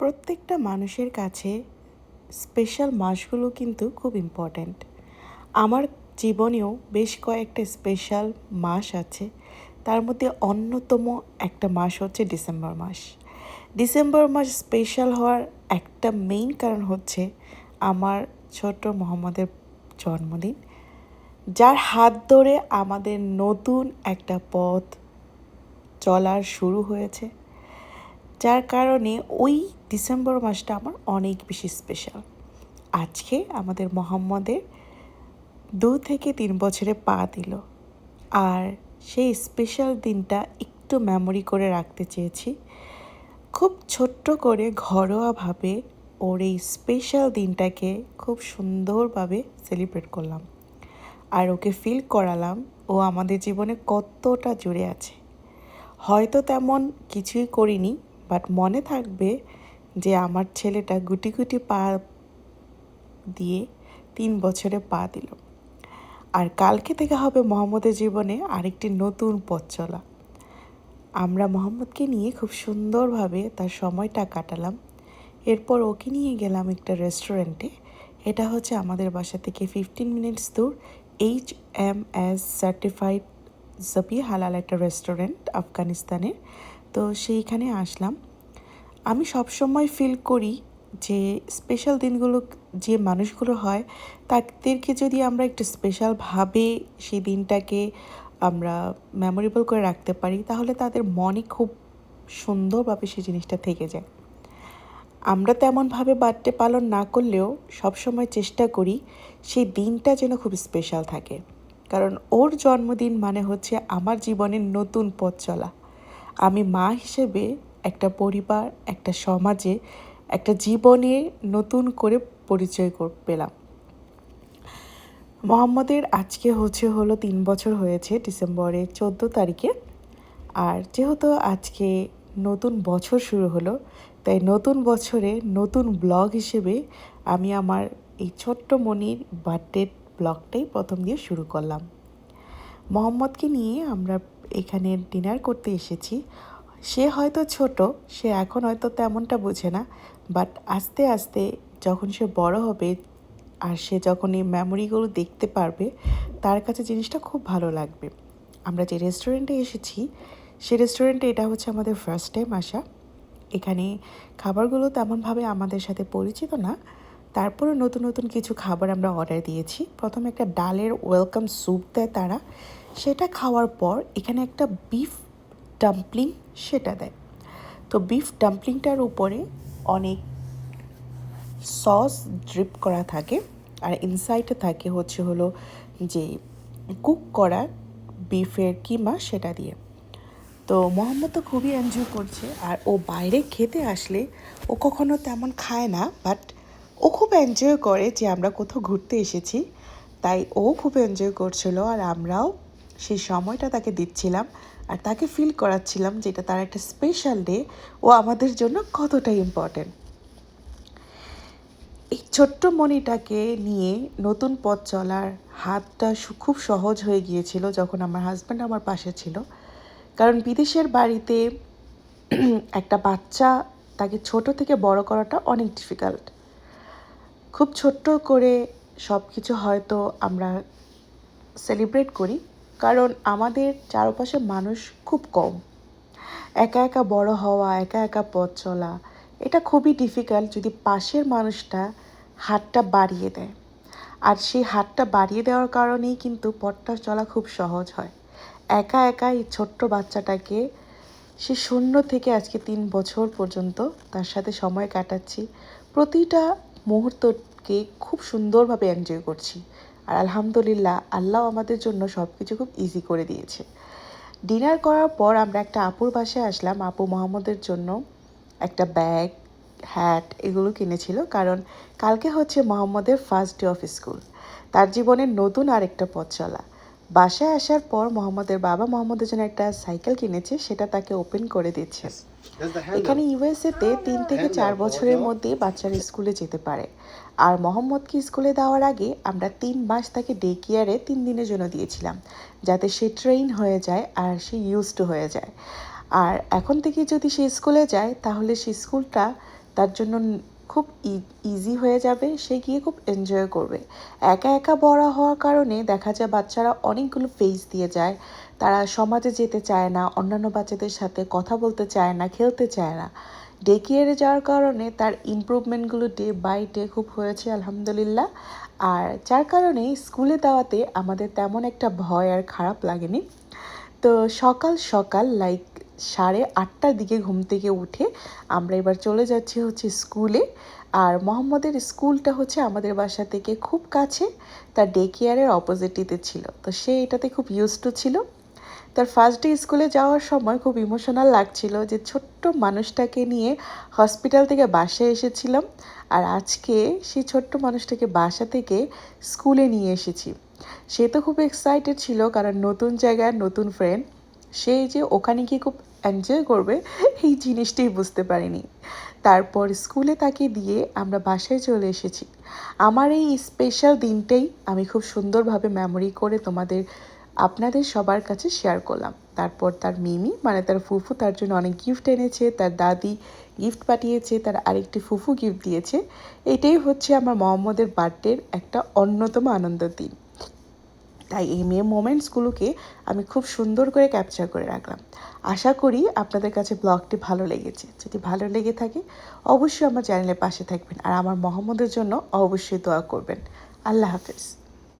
প্রত্যেকটা মানুষের কাছে স্পেশাল মাসগুলো কিন্তু খুব ইম্পর্ট্যান্ট আমার জীবনেও বেশ কয়েকটা স্পেশাল মাস আছে। তার মধ্যে অন্যতম একটা মাস হচ্ছে ডিসেম্বর মাস। ডিসেম্বর মাস স্পেশাল হওয়ার একটা মেইন কারণ হচ্ছে আমার ছোট মোহাম্মদের জন্মদিন, যার হাত ধরে আমাদের নতুন একটা পথ চলার শুরু হয়েছে। যার কারণে ওই ডিসেম্বর মাসটা আমার অনেক বেশি স্পেশাল আজকে আমাদের মোহাম্মদের দু থেকে তিন বছরে পা দিল। আর সেই স্পেশাল দিনটা একটু মেমোরি করে রাখতে চেয়েছি। খুব ছোট্ট করে, ঘরোয়াভাবে ওর এই স্পেশাল দিনটাকে খুব সুন্দরভাবে সেলিব্রেট করলাম। আর ওকে ফিল করালাম, ও আমাদের জীবনে কতটা জুড়ে আছে। হয়তো তেমন কিছুই করিনি বাট মনে থাকবে যে আমার ছেলেটা গুটি গুটি পা দিয়ে তিন বছরে পা দিল। আর কালকে থেকে হবে মোহাম্মদের জীবনে আরেকটি নতুন পথ চলা। আমরা মোহাম্মদকে নিয়ে খুব সুন্দরভাবে তার সময়টা কাটালাম। এরপর ওকে নিয়ে গেলাম একটা রেস্টুরেন্টে এটা হচ্ছে আমাদের বাসা থেকে ফিফটিন মিনিটস দূর এইচ এম এস সার্টিফাইড জবি হালাল একটা রেস্টুরেন্ট আফগানিস্তানের তো সেইখানে আসলাম। আমি সবসময় ফিল করি যে স্পেশাল দিনগুলো যে মানুষগুলো হয়, তাদেরকে যদি আমরা একটু স্পেশালভাবে সেই দিনটাকে আমরা মেমোরেবল করে রাখতে পারি, তাহলে তাদের মনে খুব সুন্দরভাবে সেই জিনিসটা থেকে যায়। আমরা তেমনভাবে বার্থডে পালন না করলেও সবসময় চেষ্টা করি সেই দিনটা যেন খুব স্পেশাল থাকে। কারণ ওর জন্মদিন মানে হচ্ছে আমার জীবনের নতুন পথ চলা। আমি মা হিসেবে একটা পরিবার, একটা সমাজে একটা জীবনে নতুন করে পরিচয় পেলাম। মোহাম্মদের আজকে হচ্ছে হলো তিন বছর হয়েছে ডিসেম্বরের চোদ্দ তারিখে। আর যেহেতু আজকে নতুন বছর শুরু হলো, তাই নতুন বছরে নতুন ব্লগ হিসেবে আমি আমার এই ছোট্ট মনির বার্থডে ব্লগটাই প্রথম দিয়ে শুরু করলাম। মোহাম্মদকে নিয়ে আমরা এখানে ডিনার করতে এসেছি। সে হয়তো ছোট, সে এখন হয়তো তেমনটা বোঝে না বাট আস্তে আস্তে যখন সে বড় হবে আর সে যখন এই মেমোরিগুলো দেখতে পারবে, তার কাছে জিনিসটা খুব ভালো লাগবে। আমরা যে রেস্টুরেন্টে এসেছি, সে রেস্টুরেন্টে এটা হচ্ছে আমাদের ফার্স্ট টাইম আসা। এখানে খাবারগুলো তেমনভাবে আমাদের সাথে পরিচিত না তারপরে নতুন নতুন কিছু খাবার আমরা অর্ডার দিয়েছি। প্রথমে একটা ডালের ওয়েলকাম স্যুপ দেয় তারা। সেটা খাওয়ার পর এখানে একটা বিফ ডাম্পলিং সেটা দেয়। তো বিফ ডাম্পলিংটার উপরে অনেক সস ড্রিপ করা থাকে। আর ইনসাইডে থাকে হচ্ছে হলো যে কুক করা বিফের কিমা সেটা দিয়ে। তো মোহাম্মদ তো খুবই এনজয় করছে। আর ও বাইরে খেতে আসলে ও কখনো তেমন খায় না বাট ও খুব এনজয় করে যে আমরা কোথাও ঘুরতে এসেছি। তাই ও খুব এনজয় করছিল আর আমরাও সেই সময়টা তাকে দিচ্ছিলাম আর তাকে ফিল করাচ্ছিলাম যেটা তার একটা স্পেশাল ডে ও আমাদের জন্য কতটা ইম্পর্ট্যান্ট এই ছোট্ট মণিটাকে নিয়ে নতুন পথ চলার হাতটা খুব সহজ হয়ে গিয়েছিল যখন আমার হাজব্যান্ড আমার পাশে ছিল। কারণ বিদেশের বাড়িতে একটা বাচ্চা তাকে ছোট থেকে বড় করাটা অনেক ডিফিকাল্ট খুব ছোট্ট করে সব কিছু হয়তো আমরা সেলিব্রেট করি, কারণ আমাদের চারপাশে মানুষ খুব কম। একা একা বড় হওয়া, একা একা পথ চলা, এটা খুবই ডিফিকাল্ট যদি পাশের মানুষটা হাতটা বাড়িয়ে দেয়। আর সেই হাতটা বাড়িয়ে দেওয়ার কারণেই কিন্তু পথটা চলা খুব সহজ হয়। একা একা এই ছোট্ট বাচ্চাটাকে সে শূন্য থেকে আজকে তিন বছর পর্যন্ত তার সাথে সময় কাটাচ্ছি। প্রতিটা মুহূর্তকে খুব সুন্দরভাবে এনজয় করছি। আর আলহামদুলিল্লাহ, আল্লাহ আমাদের জন্য সব কিছু খুব ইজি করে দিয়েছে। ডিনার করার পর আমরা একটা আপুর বাসায় আসলাম। আপু মোহাম্মদের জন্য একটা ব্যাগ হ্যাট এগুলো কিনেছিল। কারণ কালকে হচ্ছে মোহাম্মদের ফার্স্ট ডে অফ স্কুল তার জীবনের নতুন আরেকটা পথ চলা। বাসায় আসার পর মোহাম্মদের বাবা মোহাম্মদের জন্য একটা সাইকেল কিনেছে। সেটা তাকে ওপেন করে দিচ্ছে। এখানে ইউএসএতে তিন থেকে চার বছরের মধ্যে বাচ্চারা স্কুলে যেতে পারে। আর মোহাম্মদকে স্কুলে দেওয়ার আগে আমরা তিন মাস তাকে ডে কেয়ারে তিন দিনের জন্য দিয়েছিলাম যাতে সে ট্রেন হয়ে যায় আর সে ইউজ টু হয়ে যায়। আর এখন থেকে যদি সে স্কুলে যায় তাহলে সে স্কুলটা তার জন্য খুব ইজি হয়ে যাবে সে গিয়ে খুব এনজয় করবে। একা একা বড় হওয়ার কারণে দেখা যায় বাচ্চারা অনেকগুলো ফেস দিয়ে যায় তারা সমাজে যেতে চায় না, অন্যান্য বাচ্চাদের সাথে কথা বলতে চায় না, খেলতে চায় না। ডে কেয়ারে যাওয়ার কারণে তার ইমপ্রুভমেন্টগুলো ডে বাই ডে খুব হয়েছে, আলহামদুলিল্লাহ। আর যার কারণে স্কুলে দেওয়াতে আমাদের তেমন একটা ভয় আর খারাপ লাগেনি। তো সকাল সকাল লাইক সাড়ে আটটার দিকে ঘুম থেকে উঠে আমরা এবার চলে যাচ্ছি হচ্ছে স্কুলে। আর মোহাম্মদের স্কুলটা হচ্ছে আমাদের বাসা থেকে খুব কাছে, তার ডে কেয়ারের অপোজিটিতে ছিল। তো সে এটাতে খুব ইউজ টু ছিল। তার ফার্স্ট ডে স্কুলে যাওয়ার সময় খুব ইমোশনাল লাগছিল যে ছোট্ট মানুষটাকে নিয়ে হসপিটাল থেকে বাসায় এসেছিলাম আর আজকে সেই ছোট্ট মানুষটাকে বাসা থেকে স্কুলে নিয়ে এসেছি। সে তো খুব এক্সাইটেড ছিল কারণ নতুন জায়গায় নতুন ফ্রেন্ড সে যে ওখানে গিয়ে খুব এনজয় করবে এই জিনিসটাই বুঝতে পারিনি। তারপর স্কুলে তাকে দিয়ে আমরা বাসায় চলে এসেছি। আমার এই স্পেশাল দিনটাই আমি খুব সুন্দরভাবে মেমোরি করে তোমাদের আপনাদের সবার কাছে শেয়ার করলাম। তারপর তার মিমি মানে তার ফুফু, তার জন্য অনেক গিফট এনেছে, তার দাদি গিফট পাঠিয়েছে, তার আরেকটি ফুফু গিফট দিয়েছে। এটাই হচ্ছে আমার মোহাম্মদের বার্থডের একটা অন্যতম আনন্দের দিন। তাই এই মেয়ে মোমেন্টসগুলোকে আমি খুব সুন্দর করে ক্যাপচার করে রাখলাম। আশা করি আপনাদের কাছে ব্লগটি ভালো লেগেছে। যদি ভালো লেগে থাকে, অবশ্যই আমার চ্যানেলের পাশে থাকবেন। আর আমার মোহাম্মদের জন্য অবশ্যই দোয়া করবেন। আল্লাহ হাফেজ।